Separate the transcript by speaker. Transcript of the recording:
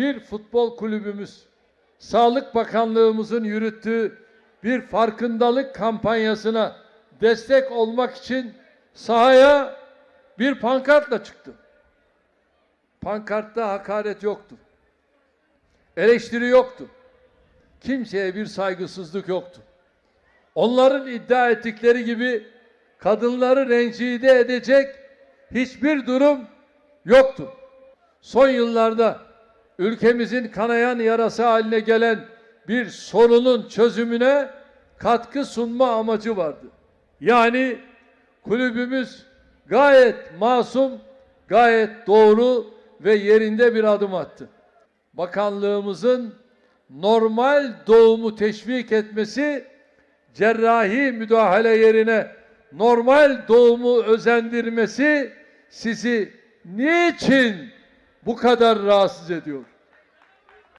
Speaker 1: bir futbol kulübümüz, Sağlık Bakanlığımızın yürüttüğü bir farkındalık kampanyasına destek olmak için sahaya bir pankartla çıktı. Pankartta hakaret yoktu. Eleştiri yoktu. Kimseye bir saygısızlık yoktu. Onların iddia ettikleri gibi kadınları rencide edecek hiçbir durum yoktu. Son yıllarda ülkemizin kanayan yarası haline gelen bir sorunun çözümüne katkı sunma amacı vardı. Yani kulübümüz gayet masum, gayet doğru ve yerinde bir adım attı. Bakanlığımızın normal doğumu teşvik etmesi cerrahi müdahale yerine normal doğumu özendirmesi sizi niçin bu kadar rahatsız ediyor?